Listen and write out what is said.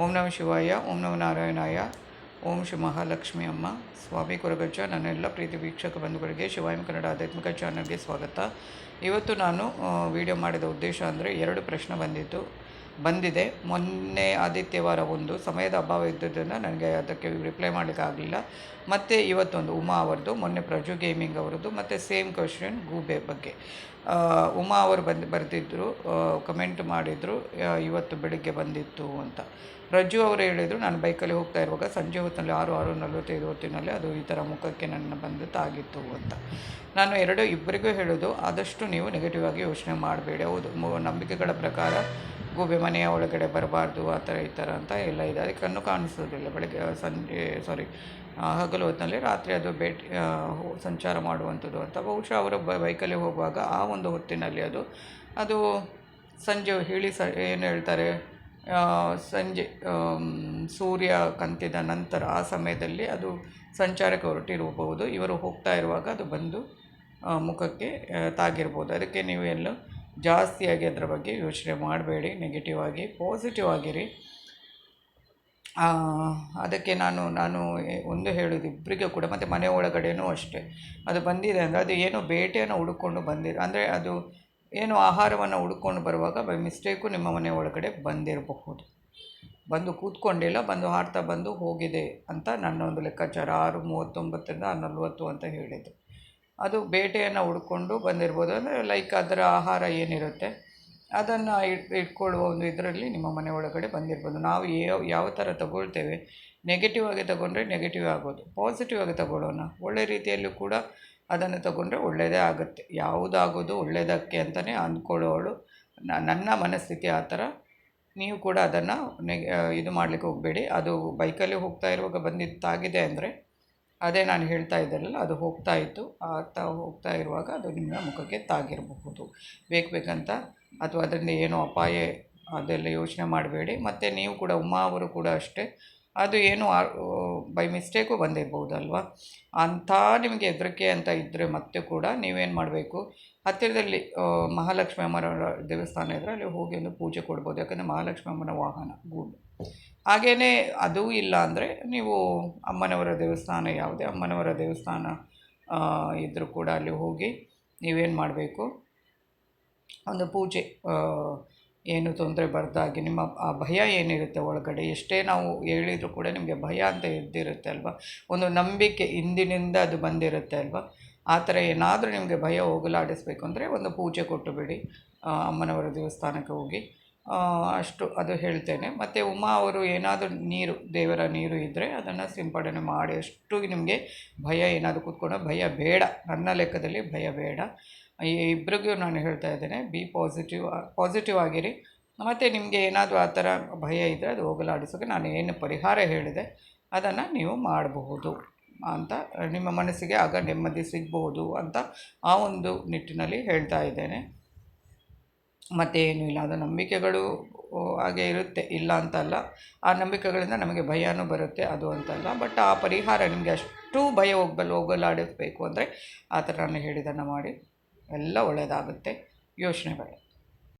ಓಂ ನಮ ಶಿವಾಯ, ಓಂ ನಮ ನಾರಾಯಣಾಯ, ಓಂ ಶ್ರೀ ಮಹಾಲಕ್ಷ್ಮಿ ಅಮ್ಮ, ಸ್ವಾಮಿ ಕೊರಗಜ್ಜ, ನನ್ನೆಲ್ಲ ಪ್ರೀತಿ ವೀಕ್ಷಕ ಬಂಧುಗಳಿಗೆ ಶಿವಾಯಂ ಕನ್ನಡ ಆಧ್ಯಾತ್ಮಿಕ ಚಾನಲ್ಗೆ ಸ್ವಾಗತ. ಇವತ್ತು ನಾನು ವಿಡಿಯೋ ಮಾಡಿದ ಉದ್ದೇಶ ಅಂದರೆ ಎರಡು ಪ್ರಶ್ನೆ ಬಂದಿತ್ತು. ಬಂದಿದೆ. ಮೊನ್ನೆ ಆದಿತ್ಯವಾರ ಒಂದು ಸಮಯದ ಅಭಾವ ಇದ್ದದ್ದನ್ನು ನನಗೆ ಅದಕ್ಕೆ ರಿಪ್ಲೈ ಮಾಡಲಿಕ್ಕಾಗಲಿಲ್ಲ ಮತ್ತು ಇವತ್ತೊಂದು ಉಮಾ ಅವರದ್ದು ಮೊನ್ನೆ ಪ್ರಜು ಗೇಮಿಂಗ್ ಅವರದ್ದು ಮತ್ತು ಸೇಮ್ ಕ್ವಶನ್ ಗೂಬೆ ಬಗ್ಗೆ. ಉಮಾ ಅವರು ಬಂದು ಬರೆದಿದ್ದರು ಕಮೆಂಟ್ ಮಾಡಿದರು ಇವತ್ತು ಬೆಳಿಗ್ಗೆ ಬಂದಿತ್ತು ಅಂತ. ರಜು ಅವರು ಹೇಳಿದರು, ನಾನು ಬೈಕಲ್ಲಿ ಹೋಗ್ತಾ ಇರುವಾಗ ಸಂಜೆ ಹೊತ್ತಿನಲ್ಲಿ ಆರು ಆರು ನಲವತ್ತೈದು ಹೊತ್ತಿನಲ್ಲಿ ಅದು ಈ ಥರ ಮುಖಕ್ಕೆ ನನ್ನ ಬಂದು ತಾಗಿತ್ತು ಅಂತ. ನಾನು ಎರಡು ಇಬ್ಬರಿಗೂ ಹೇಳೋದು, ಆದಷ್ಟು ನೀವು ನೆಗೆಟಿವ್ ಆಗಿ ಯೋಚನೆ ಮಾಡಬೇಡಿ. ಹೌದು ನಂಬಿಕೆಗಳ ಪ್ರಕಾರ ಗೂಬೆ ಮನೆಯ ಒಳಗಡೆ ಬರಬಾರ್ದು ಆ ಥರ ಈ ಥರ ಅಂತ ಎಲ್ಲ ಇದೆ. ಅದಕ್ಕೆ ಕಣ್ಣು ಕಾಣಿಸೋದಿಲ್ಲ. ಬೆಳಗ್ಗೆ ಸಂಜೆ ಸಾರಿ ಹಗಲು ಹೊತ್ತಿನಲ್ಲಿ ರಾತ್ರಿ ಅದು ಭೇಟಿ ಸಂಚಾರ ಮಾಡುವಂಥದ್ದು ಅಂತ. ಬಹುಶಃ ಅವರು ಬೈಕಲ್ಲಿ ಹೋಗುವಾಗ ಆ ಒಂದು ಹೊತ್ತಿನಲ್ಲಿ ಅದು ಅದು ಸಂಜೆ ಹೇಳಿ ಸ, ಏನು ಹೇಳ್ತಾರೆ ಸಂಜೆ ಸೂರ್ಯ ಕಂತಿದ ನಂತರ ಆ ಸಮಯದಲ್ಲಿ ಅದು ಸಂಚಾರಕ್ಕೆ ಹೊರಟಿರಬಹುದು. ಇವರು ಹೋಗ್ತಾ ಇರುವಾಗ ಅದು ಬಂದು ಮುಖಕ್ಕೆ ತಾಗಿರ್ಬೋದು. ಅದಕ್ಕೆ ನೀವು ಎಲ್ಲೂ ಜಾಸ್ತಿಯಾಗಿ ಅದರ ಬಗ್ಗೆ ಯೋಚನೆ ಮಾಡಬೇಡಿ ನೆಗೆಟಿವ್ ಆಗಿ ಪಾಸಿಟಿವ್ ಆಗಿರಿ. ಅದಕ್ಕೆ ನಾನು ನಾನು ಒಂದು ಹೇಳೋದು ಇಬ್ಬರಿಗೆ ಕೂಡ, ಮತ್ತು ಮನೆ ಒಳಗಡೆಯೂ ಅಷ್ಟೇ. ಅದು ಬಂದಿದೆ ಅಂದರೆ ಅದು ಏನೋ ಬೇಟೆಯನ್ನು ಹುಡುಕೊಂಡು ಬಂದಿರ, ಅಂದರೆ ಅದು ಏನು ಆಹಾರವನ್ನು ಹುಡುಕೊಂಡು ಬರುವಾಗ ಬೈ ಮಿಸ್ಟೇಕು ನಿಮ್ಮ ಮನೆ ಒಳಗಡೆ ಬಂದಿರಬಹುದು. ಬಂದು ಕೂತ್ಕೊಂಡಿಲ್ಲ, ಬಂದು ಹಾಡ್ತಾ ಬಂದು ಹೋಗಿದೆ ಅಂತ ನನ್ನ ಒಂದು ಲೆಕ್ಕಾಚಾರ. ಆರು ಮೂವತ್ತೊಂಬತ್ತರಿಂದ ನಲ್ವತ್ತು ಅಂತ ಹೇಳಿದ್ದು. ಅದು ಬೇಟೆಯನ್ನು ಹುಡ್ಕೊಂಡು ಬಂದಿರ್ಬೋದು. ಅಂದರೆ ಲೈಕ್ ಅದರ ಆಹಾರ ಏನಿರುತ್ತೆ, ಅದನ್ನು ಇಟ್, ಇಟ್ಕೊಳ್ಳುವ ಒಂದು ಇದರಲ್ಲಿ ನಿಮ್ಮ ಮನೆ ಒಳಗಡೆ ಬಂದಿರ್ಬೋದು. ನಾವು ಯಾವ ಯಾವ ಥರ ತಗೊಳ್ತೇವೆ ನೆಗೆಟಿವ್ ಆಗಿ ತಗೊಂಡ್ರೆ ನೆಗೆಟಿವ್ ಆಗೋದು ಪಾಸಿಟಿವ್ ಆಗಿ ತಗೊಳ್ಳೋಣ. ಒಳ್ಳೆ ರೀತಿಯಲ್ಲೂ ಕೂಡ ಅದನ್ನು ತಗೊಂಡ್ರೆ ಒಳ್ಳೆಯದೇ ಆಗುತ್ತೆ. ಯಾವುದಾಗೋದು ಒಳ್ಳೆಯದಕ್ಕೆ ಅಂತಲೇ ಅಂದ್ಕೊಳ್ಳೋಳು. ನನ್ನ ಮನಸ್ಥಿತಿ ಆ ಥರ. ನೀವು ಕೂಡ ಅದನ್ನು ನೆಗೆ, ಇದು ಮಾಡಲಿಕ್ಕೆ ಹೋಗಬೇಡಿ. ಅದು ಬೈಕಲ್ಲಿ ಹೋಗ್ತಾ ಇರುವಾಗ ಬಂದಿದ್ದಾಗಿದೆ ಅಂದರೆ ಅದೇ ನಾನು ಹೇಳ್ತಾ ಇದ್ದಲ್ಲ ಅದು ಹೋಗ್ತಾ ಇತ್ತು. ಆಗ್ತಾ ಹೋಗ್ತಾ ಇರುವಾಗ ಅದು ನಿಮ್ಮ ಮುಖಕ್ಕೆ ತಾಗಿರಬಹುದು. ಬೇಕು ಬೇಕಂತ ಅಥವಾ ಅದರಿಂದ ಏನು ಅಪಾಯ, ಅದೆಲ್ಲ ಯೋಚನೆ ಮಾಡಬೇಡಿ. ಮತ್ತು ನೀವು ಕೂಡ ಉಮಾ ಅವರು ಕೂಡ ಅಷ್ಟೇ. ಅದು ಏನು ಬೈ ಮಿಸ್ಟೇಕು ಬಂದಿರ್ಬೋದಲ್ವ ಅಂಥ ನಿಮಗೆ ಹೆದರಿಕೆ ಅಂತ ಇದ್ದರೆ ಮತ್ತೆ ಕೂಡ ನೀವೇನು ಮಾಡಬೇಕು? ಹತ್ತಿರದಲ್ಲಿ ಮಹಾಲಕ್ಷ್ಮಿ ಅಮ್ಮನವರ ದೇವಸ್ಥಾನ ಇದ್ದರೆ ಅಲ್ಲಿ ಹೋಗಿ ಒಂದು ಪೂಜೆ ಕೊಡ್ಬೋದು. ಯಾಕಂದರೆ ಮಹಾಲಕ್ಷ್ಮಿ ಅಮ್ಮನ ವಾಹನ, ಗೂಡು. ಹಾಗೆಯೇ ಅದೂ ಇಲ್ಲ ಅಂದರೆ ನೀವು ಅಮ್ಮನವರ ದೇವಸ್ಥಾನ, ಯಾವುದೇ ಅಮ್ಮನವರ ದೇವಸ್ಥಾನ ಇದ್ದರೂ ಕೂಡ ಅಲ್ಲಿ ಹೋಗಿ ನೀವೇನು ಮಾಡಬೇಕು? ಒಂದು ಪೂಜೆ ಏನು ತೊಂದರೆ ಬರ್ದಾಗೆ ನಿಮ್ಮ ಆ ಭಯ ಏನಿರುತ್ತೆ ಒಳಗಡೆ? ಎಷ್ಟೇ ನಾವು ಹೇಳಿದರೂ ಕೂಡ ನಿಮಗೆ ಭಯ ಅಂತ ಇದ್ದಿರುತ್ತೆ ಅಲ್ವಾ? ಒಂದು ನಂಬಿಕೆ ಹಿಂದಿನಿಂದ ಅದು ಬಂದಿರುತ್ತೆ ಅಲ್ವಾ? ಆ ಥರ ಏನಾದರೂ ನಿಮಗೆ ಭಯ ಹೋಗಲಾಡಿಸ್ಬೇಕು ಅಂದರೆ ಒಂದು ಪೂಜೆ ಕೊಟ್ಟು ಬಿಡಿ. ಅಮ್ಮನವರ ದೇವಸ್ಥಾನಕ್ಕೆ ಹೋಗಿ. ಅಷ್ಟು ಅದು ಹೇಳ್ತೇನೆ. ಮತ್ತು ಉಮಾ ಅವರು ಏನಾದರೂ ನೀರು, ದೇವರ ನೀರು ಇದ್ದರೆ ಅದನ್ನು ಸಿಂಪಡಣೆ ಮಾಡಿ, ಅಷ್ಟು ನಿಮಗೆ ಭಯ ಏನಾದರೂ ಕೂತ್ಕೊಂಡು ಭಯ ಬೇಡ. ನನ್ನ ಲೆಕ್ಕದಲ್ಲಿ ಭಯ ಬೇಡ. ಈ ಇಬ್ಬರಿಗೂ ನಾನು ಹೇಳ್ತಾ ಇದ್ದೇನೆ ಬಿ ಪಾಸಿಟಿವ್ ಪಾಸಿಟಿವ್ ಆಗಿರಿ. ಮತ್ತು ನಿಮಗೆ ಏನಾದರೂ ಆ ಥರ ಭಯ ಇದ್ದರೆ ಅದು ಹೋಗಲಾಡಿಸೋಕೆ ನಾನು ಏನು ಪರಿಹಾರ ಹೇಳಿದೆ, ಅದನ್ನು ನೀವು ಮಾಡಬಹುದು ಅಂತ ನಿಮ್ಮ ಮನಸ್ಸಿಗೆ ಆಗ ನೆಮ್ಮದಿ ಸಿಗಬಹುದು ಅಂತ ಆ ಒಂದು ನಿಟ್ಟಿನಲ್ಲಿ ಹೇಳ್ತಾ ಇದ್ದೇನೆ. ಮತ್ತೇನು ಇಲ್ಲ. ಅದು ನಂಬಿಕೆಗಳು ಹಾಗೆ ಇರುತ್ತೆ. ಇಲ್ಲ ಅಂತಲ್ಲ. ಆ ನಂಬಿಕೆಗಳಿಂದ ನಮಗೆ ಭಯನೂ ಬರುತ್ತೆ, ಅದು ಅಂತಲ್ಲ. ಬಟ್ ಆ ಪರಿಹಾರ ನಿಮಗೆ ಅಷ್ಟು ಭಯ ಹೋಗ್ಬಲ್, ಹೋಗಲಾಡಿಸ್ಬೇಕು ಅಂದರೆ ಆ ಥರ ನಾನು ಹೇಳಿದ್ದನ್ನು ಮಾಡಿ. ಎಲ್ಲ ಒಳ್ಳೆಯದಾಗುತ್ತೆ ಯೋಚನೆ ಬೇಡ